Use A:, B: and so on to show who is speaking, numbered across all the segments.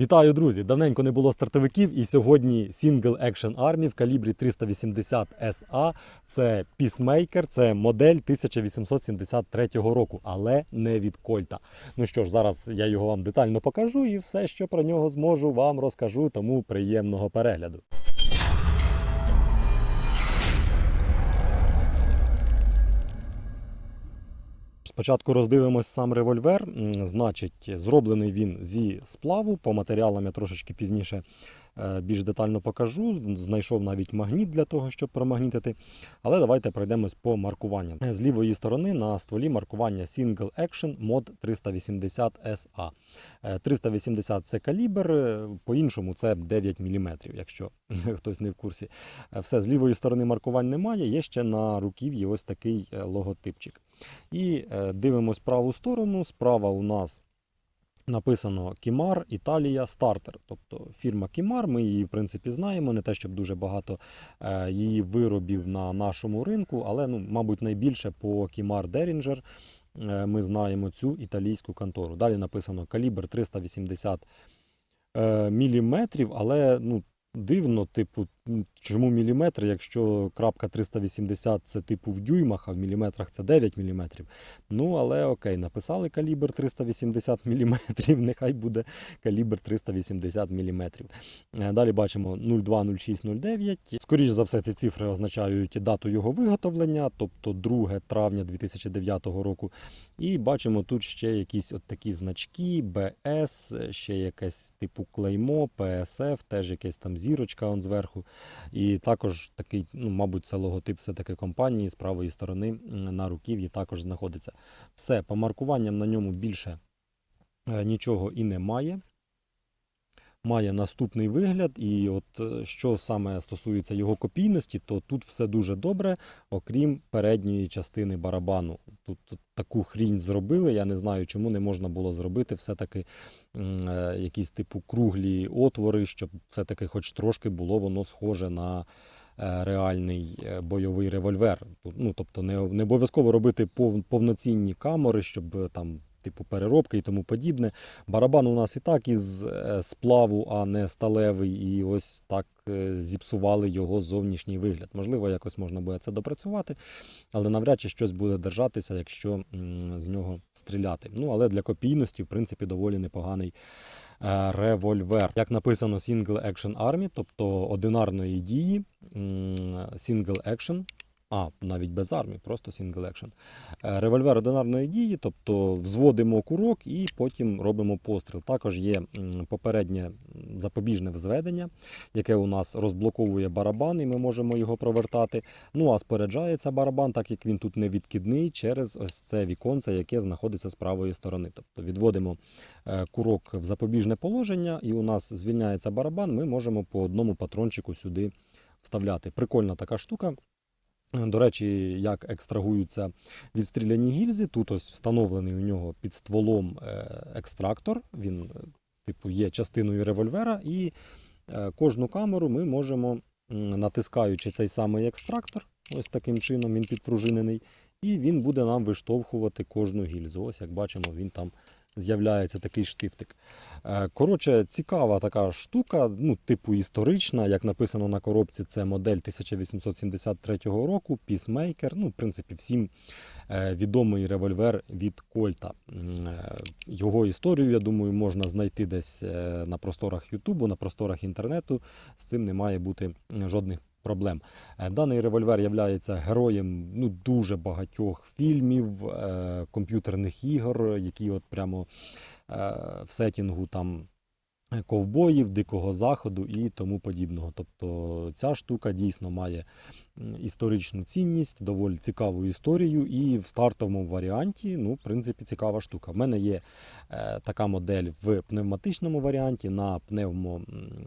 A: Вітаю, друзі! Давненько не було стартовиків, і сьогодні Single Action Army в калібрі 380 SA. Це Peacemaker, це модель 1873 року, але не від Кольта. Ну що ж, зараз я його вам детально покажу і все, що про нього зможу, вам розкажу. Тому приємного перегляду. Спочатку роздивимось сам револьвер. Значить, зроблений він зі сплаву. По матеріалам я трошечки пізніше е, більш детально покажу. Знайшов навіть магніт для того, щоб промагнітити. Але давайте пройдемось по маркуванням. З лівої сторони на стволі маркування Single Action Mod 380 SA. Е, 380 це калібр, е, по-іншому це 9 мм, якщо хтось не в курсі. Е, Все, з лівої сторони маркувань немає, є ще на руків'ї ось такий логотипчик. І е, дивимось праву сторону. Справа у нас написано Кімар Італія Стартер. Тобто фірма Кімар, ми її в принципі знаємо. Не те, щоб дуже багато е, її виробів на нашому ринку, але ну, мабуть найбільше по Кімар Derringer е, ми знаємо цю італійську контору. Далі написано калібр 380 е, міліметрів, але ну, дивно, типу, чому міліметри, якщо крапка 380 це типу в дюймах, а в міліметрах це 9 міліметрів. Ну, але окей, написали калібр 380 мм, нехай буде калібр 380 мм. Далі бачимо 02, 06, 09. Скоріше за все, ці цифри означають дату його виготовлення, тобто 2 травня 2009 року. І бачимо тут ще якісь от такі значки, БС, ще якесь типу клеймо, ПСФ, теж якась там зірочка он зверху. І також такий, ну, мабуть, це логотип все-таки компанії з правої сторони на руків'ї також знаходиться. Все, по маркуванням на ньому більше е, нічого і немає. Має наступний вигляд, і от е, що саме стосується його копійності, то тут все дуже добре, окрім передньої частини барабану. Тут, таку хрінь зробили. Я не знаю, чому не можна було зробити все-таки е, якісь типу круглі отвори, щоб все-таки хоч трошки було воно схоже на е, реальний бойовий револьвер. Ну, тобто не, не обов'язково робити пов, повноцінні камери, щоб там. Типу переробки і тому подібне. Барабан у нас і так із е, сплаву, а не сталевий, і ось так е, зіпсували його зовнішній вигляд. Можливо, якось можна буде це допрацювати, але навряд чи щось буде держатися, якщо з нього стріляти. Ну, але для копійності, в принципі, доволі непоганий е, револьвер. Як написано Single Action Army, тобто одинарної дії, Single Action. А, навіть без армії, просто single action. Е, Револьвер одинарної дії, тобто взводимо курок і потім робимо постріл. Також є попереднє запобіжне взведення, яке у нас розблоковує барабан, і ми можемо його провертати. Ну а споряджається барабан, так як він тут не відкидний, через ось це віконце, яке знаходиться з правої сторони. Тобто відводимо е, курок в запобіжне положення, і у нас звільняється барабан. Ми можемо по одному патрончику сюди вставляти. Прикольна така штука. До речі, як екстрагуються відстріляні гільзи. Тут ось встановлений у нього під стволом е, екстрактор. Він, е, типу, є частиною револьвера, і е, кожну камеру ми можемо, натискаючи цей самий екстрактор, ось таким чином він підпружинений, і він буде нам виштовхувати кожну гільзу. Ось як бачимо, він там з'являється такий штифтик. Е, Коротше, цікава така штука, ну, типу історична, як написано на коробці, це модель 1873 року, Peacemaker. Ну, в принципі, всім е, відомий револьвер від Кольта. Е, Його історію, я думаю, можна знайти десь на просторах Ютубу, на просторах інтернету. З цим не має бути жодних проблем. Е, Даний револьвер є героєм ну, дуже багатьох фільмів, е, комп'ютерних ігор, які от прямо е, в сетінгу там ковбоїв, дикого заходу і тому подібного. Тобто ця штука дійсно має історичну цінність, доволі цікаву історію, і в стартовому варіанті, ну, в принципі, цікава штука. В мене є е, така модель в пневматичному варіанті на пневмо,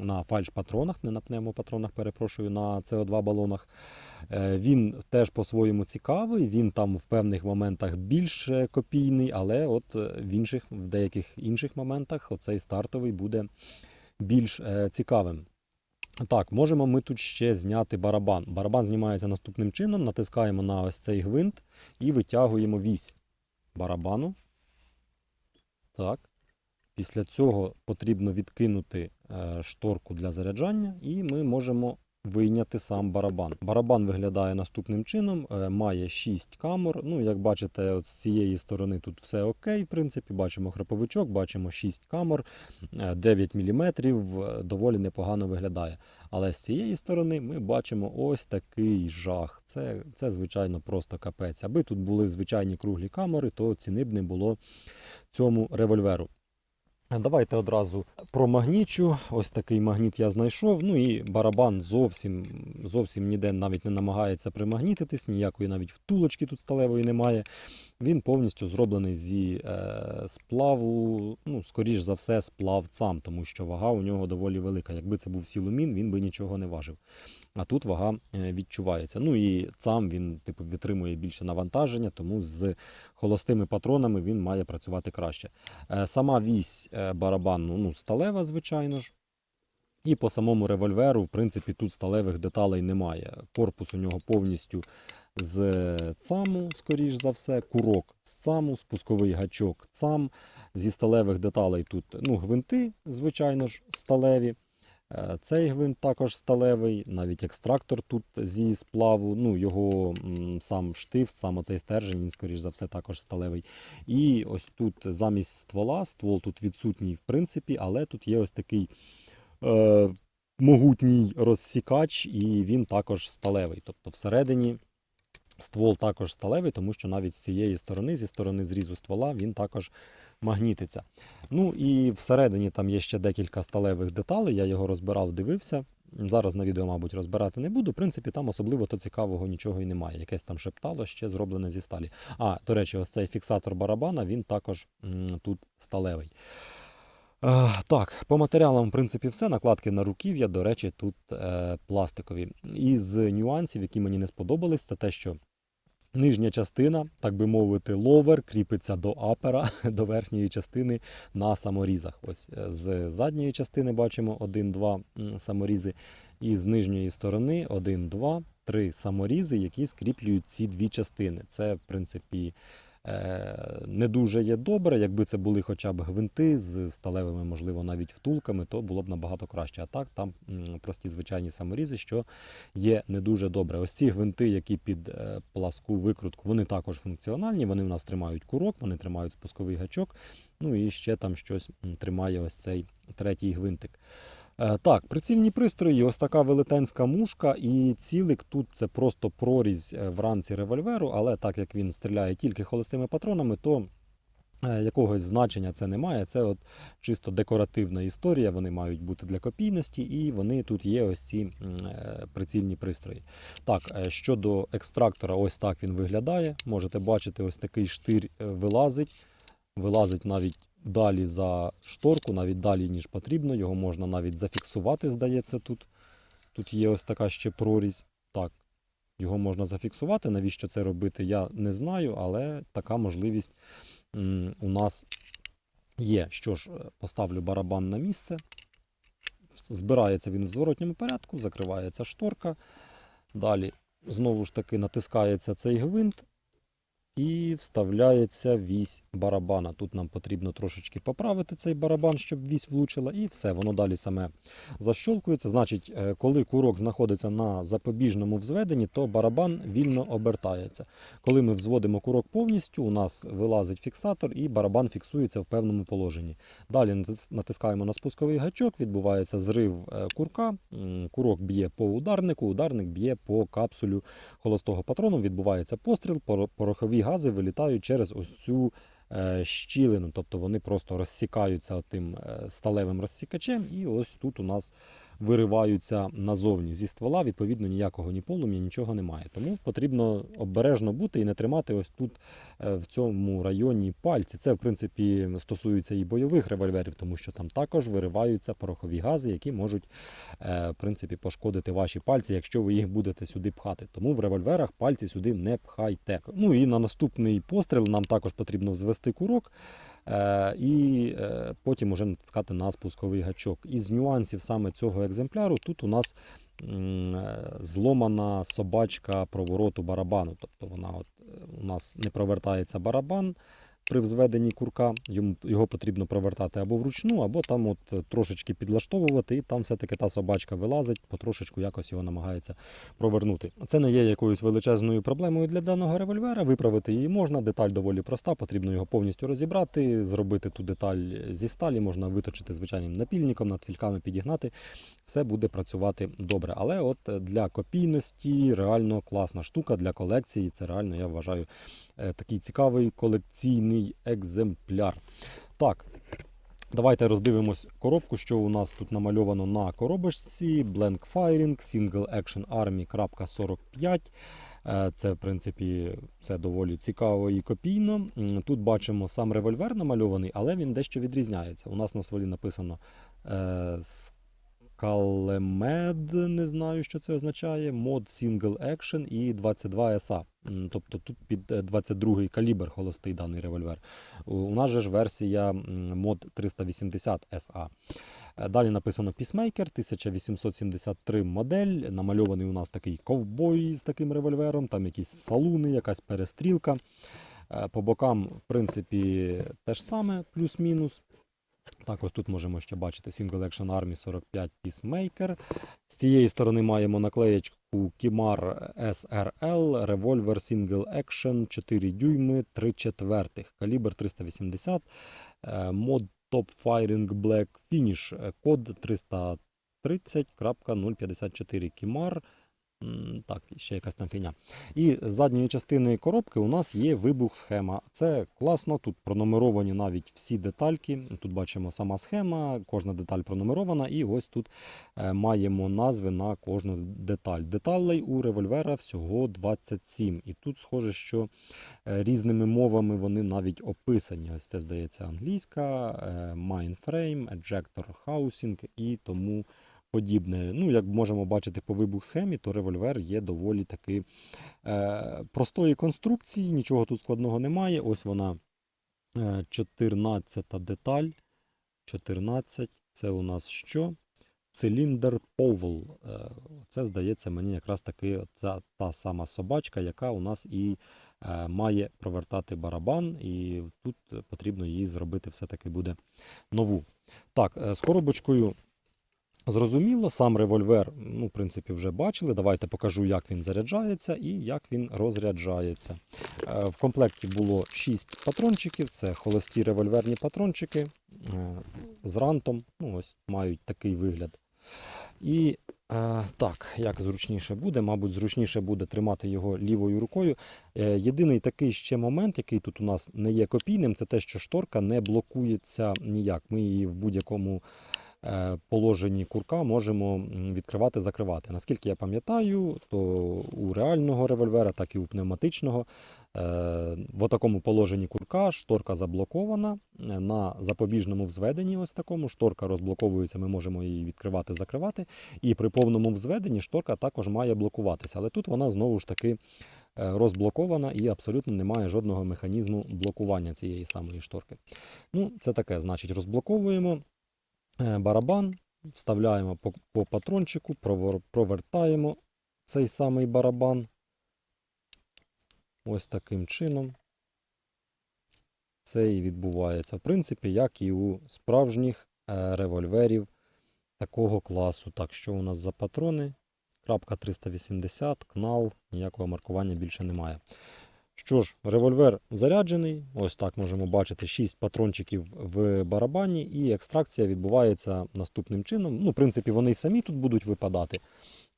A: на фальш-патронах, не на пневмопатронах, перепрошую, на СО2 балонах. Е, Він теж по-своєму цікавий, він там в певних моментах більш е, копійний, але от е, в інших, в деяких інших моментах оцей стартовий буде більш цікавим. Так, можемо ми тут ще зняти барабан. Барабан знімається наступним чином, натискаємо на ось цей гвинт і витягуємо вісь барабану. Так. Після цього потрібно відкинути шторку для заряджання, і ми можемо вийняти сам барабан. Барабан виглядає наступним чином: е, має 6 камер. Ну, як бачите, от з цієї сторони тут все окей. В принципі, бачимо храповичок, бачимо 6 камер, е, 9 мм, доволі непогано виглядає. Але з цієї сторони ми бачимо ось такий жах. Це, це звичайно, просто капець. Аби тут були звичайні круглі камери, то ціни б не було цьому револьверу. Давайте одразу про магнічу. Ось такий магніт я знайшов. Ну і барабан зовсім, зовсім ніде навіть не намагається примагнітитись, ніякої навіть втулочки тут сталевої немає. Він повністю зроблений зі е, сплаву, ну, скоріш за все, сплавцам, тому що вага у нього доволі велика. Якби це був сілумін, він би нічого не важив. А тут вага е, відчувається. Ну і сам він типу, витримує більше навантаження, тому з холостими патронами він має працювати краще. Е, Сама вісь е, барабану ну, сталева, звичайно ж. І по самому револьверу, в принципі, тут сталевих деталей немає. Корпус у нього повністю з цаму, скоріш за все, курок з цаму, спусковий гачок цам. Зі сталевих деталей тут ну, гвинти, звичайно ж, сталеві. Е, Цей гвинт також сталевий, навіть екстрактор тут зі сплаву. Ну, його сам штифт, сам оцей стержень, він, скоріш за все, також сталевий. І ось тут замість ствола, ствол тут відсутній, в принципі, але тут є ось такий е, могутній розсікач, і він також сталевий. Тобто всередині ствол також сталевий, тому що навіть з цієї сторони, зі сторони зрізу ствола, він також магнітиться. Ну і всередині там є ще декілька сталевих деталей. Я його розбирав, дивився. Зараз на відео, мабуть, розбирати не буду. В принципі, там особливо то цікавого нічого і немає. Якесь там шептало ще зроблене зі сталі. А, до речі, ось цей фіксатор барабана, він також м, тут сталевий. Е, так, по матеріалам, в принципі, все. Накладки на руків'я, до речі, тут е, пластикові. Із нюансів, які мені не сподобались, це те, що Нижня частина, так би мовити, ловер кріпиться до апера, до верхньої частини на саморізах. Ось е, з задньої частини бачимо 1-2 саморізи, і з нижньої сторони 1, 2, 3 саморізи, які скріплюють ці дві частини. Це, в принципі, не дуже є добре. Якби це були хоча б гвинти з сталевими, можливо, навіть втулками, то було б набагато краще. А так, там прості звичайні саморізи, що є не дуже добре. Ось ці гвинти, які під е, пласку викрутку, вони також функціональні. Вони у нас тримають курок, вони тримають спусковий гачок. Ну і ще там щось тримає ось цей третій гвинтик. Е, Так, прицільні пристрої, ось така велетенська мушка, і цілик тут це просто прорізь е, в рамці револьверу, але так як він стріляє тільки холостими патронами, то е, якогось значення це не має. Це от чисто декоративна історія. Вони мають бути для копійності, і вони тут є ось ці прицільні пристрої. Так, щодо екстрактора, ось так він виглядає. Можете бачити, ось такий штир вилазить. Вилазить навіть далі за шторку, навіть далі, ніж потрібно. Його можна навіть зафіксувати, здається, тут. Тут є ось така ще прорізь. Так, його можна зафіксувати. Навіщо це робити, я не знаю, але така можливість у нас є. Що ж, е, поставлю барабан на місце. Збирається він в зворотньому порядку, закривається шторка. Далі знову ж таки натискається цей гвинт і вставляється вісь барабана. Тут нам потрібно трошечки поправити цей барабан, щоб вісь влучила, і все, воно далі саме защолкується. Значить, е, коли курок знаходиться на запобіжному взведенні, то барабан вільно обертається. Коли ми взводимо курок повністю, у нас вилазить фіксатор і барабан фіксується в певному положенні. Далі натискаємо на спусковий гачок, відбувається зрив е, курка. Курок б'є по ударнику, ударник б'є по капсулю холостого патрону, відбувається постріл, поро- порохові гази вилітають через ось цю е, щілину, тобто вони просто розсікаються тим сталевим розсікачем, і ось тут у нас вириваються назовні зі ствола. Відповідно, ніякого ні полум'я, нічого немає. Тому потрібно обережно бути і не тримати ось тут е, в цьому районі пальці. Це, в принципі, стосується і бойових револьверів, тому що там також вириваються порохові гази, які можуть е, в принципі, пошкодити ваші пальці, якщо ви їх будете сюди пхати. Тому в револьверах пальці сюди не пхайте. Ну і на наступний постріл нам також потрібно взвести курок. Е, і е, потім уже натискати на спусковий гачок. Із нюансів саме цього екземпляру тут у нас е, зломана собачка провороту барабану. Тобто вона от, у нас не провертається барабан, при взведенні курка. Йому, його потрібно провертати або вручну, або там от е, трошечки підлаштовувати, і там все-таки та собачка вилазить, потрошечку якось його намагається провернути. Це не є якоюсь величезною проблемою для даного револьвера. Виправити її можна. Деталь доволі проста, потрібно його повністю розібрати, зробити ту деталь зі сталі, можна виточити звичайним напільником, над фільками підігнати. Все буде працювати добре. Але от для копійності реально класна штука для колекції. Це реально, я вважаю, е, такий цікавий колекційний екземпляр. Так. Давайте роздивимось коробку, що у нас тут намальовано на коробочці. Blank Firing, Single Action Army. 45. Е, Це, в принципі, все доволі цікаво і копійно. Тут бачимо сам револьвер намальований, але він дещо відрізняється. У нас на стволі написано е, Скалемед, не знаю, що це означає. Мод Single Action і 22 SA. Тобто тут під е, 22 калібр холостий даний револьвер. У- нас же ж версія мод 380 SA. Е, Далі написано Peacemaker 1873 модель. Намальований у нас такий ковбой з таким револьвером, там якісь салуни, якась перестрілка. Е, По бокам, в принципі, те ж саме, плюс-мінус. Так, тут можемо ще бачити Single Action Army 45 Peacemaker. З цієї сторони маємо наклеєчку Kimar SRL, револьвер Single Action 4 дюйми 3 четвертих, калібр 380, е, мод Top Firing Black Finish, е, код 330.054 Kimar. Так, ще якась там фігня. І з задньої частини коробки у нас є вибух схема. Це класно, тут пронумеровані навіть всі детальки. Тут бачимо сама схема, кожна деталь пронумерована, і ось тут е, маємо назви на кожну деталь. Деталей у револьвера всього 27. І тут схоже, що е, різними мовами вони навіть описані. Ось це здається англійська, е, Mindframe, Ejector Housing і тому. Ну, як можемо бачити по вибух схемі, то револьвер є доволі таки е, простої конструкції, нічого тут складного немає. Ось вона е, 14 деталь. 14 це у нас що? Циліндр Повел. Е, Це, здається, мені якраз таки та, та сама собачка, яка у нас і е, має провертати барабан, і тут потрібно її зробити все-таки буде нову. Так, е, з коробочкою Зрозуміло, сам револьвер, ну, в принципі, вже бачили. Давайте покажу, як він заряджається і як він розряджається. Е, В комплекті було 6 патрончиків, це холості револьверні патрончики е, з рантом. Ну, ось, мають такий вигляд. І е, так, як зручніше буде, мабуть, зручніше буде тримати його лівою рукою. Єдиний такий ще момент, який тут у нас не є копійним, це те, що шторка не блокується ніяк. Ми її в будь-якому положенні курка можемо відкривати, закривати. Наскільки я пам'ятаю, то у реального револьвера, так і у пневматичного, е, в такому положенні курка шторка заблокована. Е, На запобіжному взведенні, ось такому, шторка розблоковується, ми можемо її відкривати, закривати. І при повному взведенні шторка також має блокуватися. Але тут вона знову ж таки е, розблокована і абсолютно немає жодного механізму блокування цієї самої шторки. Ну, це таке, значить, розблоковуємо е, барабан, вставляємо по, по патрончику, провер- провертаємо цей самий барабан. Ось таким чином. Це і відбувається, в принципі, як і у справжніх е, револьверів такого класу. Так, що у нас за патрони? Крапка 380, кнал, ніякого маркування більше немає. Що ж, револьвер заряджений. Ось так можемо бачити 6 патрончиків в барабані, і екстракція відбувається наступним чином. Ну, в принципі, вони й самі тут будуть випадати.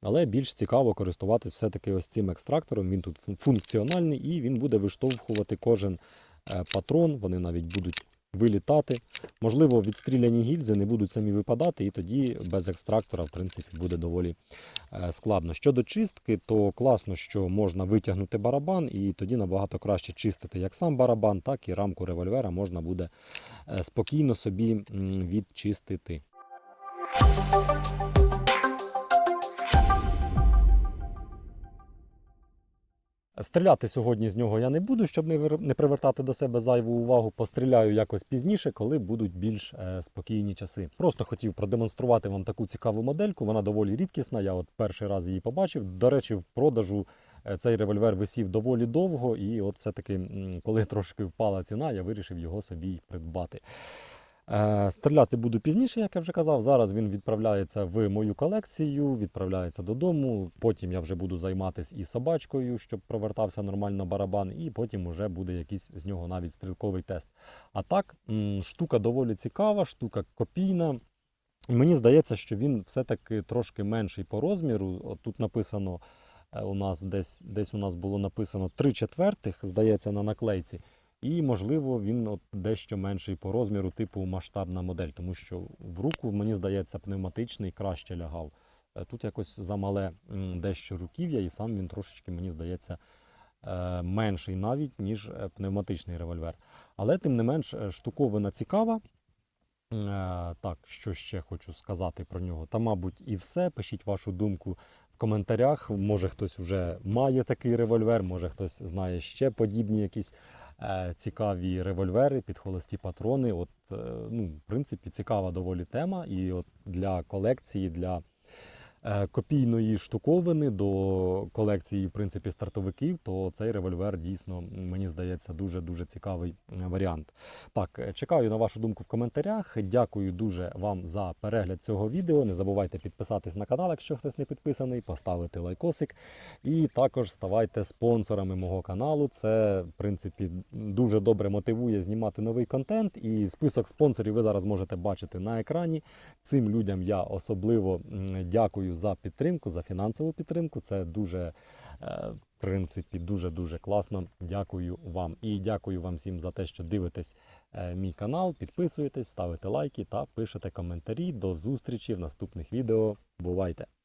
A: Але більш цікаво користуватись все-таки ось цим екстрактором. Він тут функціональний і він буде виштовхувати кожен е, патрон. Вони навіть будуть вилітати. Можливо, відстріляні гільзи не будуть самі випадати, і тоді без екстрактора, в принципі, буде доволі е, складно. Щодо чистки, то класно, що можна витягнути барабан, і тоді набагато краще чистити як сам барабан, так і рамку револьвера можна буде е, спокійно собі відчистити. Стріляти сьогодні з нього я не буду, щоб не привертати до себе зайву увагу. Постріляю якось пізніше, коли будуть більш е, спокійні часи. Просто хотів продемонструвати вам таку цікаву модельку. Вона доволі рідкісна. Я от перший раз її побачив. До речі, в продажу Е, Цей револьвер висів доволі довго, і от все-таки, коли трошки впала ціна, я вирішив його собі придбати. Е, Стріляти буду пізніше, як я вже казав. Зараз він відправляється в мою колекцію, відправляється додому. Потім я вже буду займатися і собачкою, щоб провертався нормально барабан, і потім вже буде якийсь з нього навіть стрілковий тест. А так, штука доволі цікава, штука копійна. Мені здається, що він все-таки трошки менший по розміру. От тут написано е, у нас десь, десь у нас було написано 3 четвертих, здається, на наклейці. І, можливо, він от дещо менший по розміру, типу масштабна модель, тому що в руку, мені здається, пневматичний краще лягав. Е, Тут якось замале дещо руків'я, і сам він трошечки, мені здається, е, менший навіть, ніж е, пневматичний револьвер. Але, тим не менш, штуковина цікава. Так, що ще хочу сказати про нього? Та, мабуть, і все. Пишіть вашу думку в коментарях. Може, хтось вже має такий револьвер, може хтось знає ще подібні якісь цікаві револьвери під холості патрони. От, е, ну, в принципі, цікава доволі тема. І от для колекції, для е, копійної штуковини до колекції, в принципі, стартовиків, то цей револьвер дійсно, мені здається, дуже-дуже цікавий е, варіант. Так, е, чекаю на вашу думку в коментарях. Дякую дуже вам за перегляд цього відео. Не забувайте підписатись на канал, якщо хтось не підписаний, поставити лайкосик. І також ставайте спонсорами мого каналу. Це, в принципі, дуже добре мотивує знімати новий контент. І список спонсорів ви зараз можете бачити на екрані. Цим людям я особливо м, дякую за підтримку, за фінансову підтримку. Це дуже, е, в принципі, дуже-дуже класно. Дякую вам. І дякую вам всім за те, що дивитесь е, мій канал, підписуєтесь, ставите лайки та пишете коментарі. До зустрічі в наступних відео. Бувайте!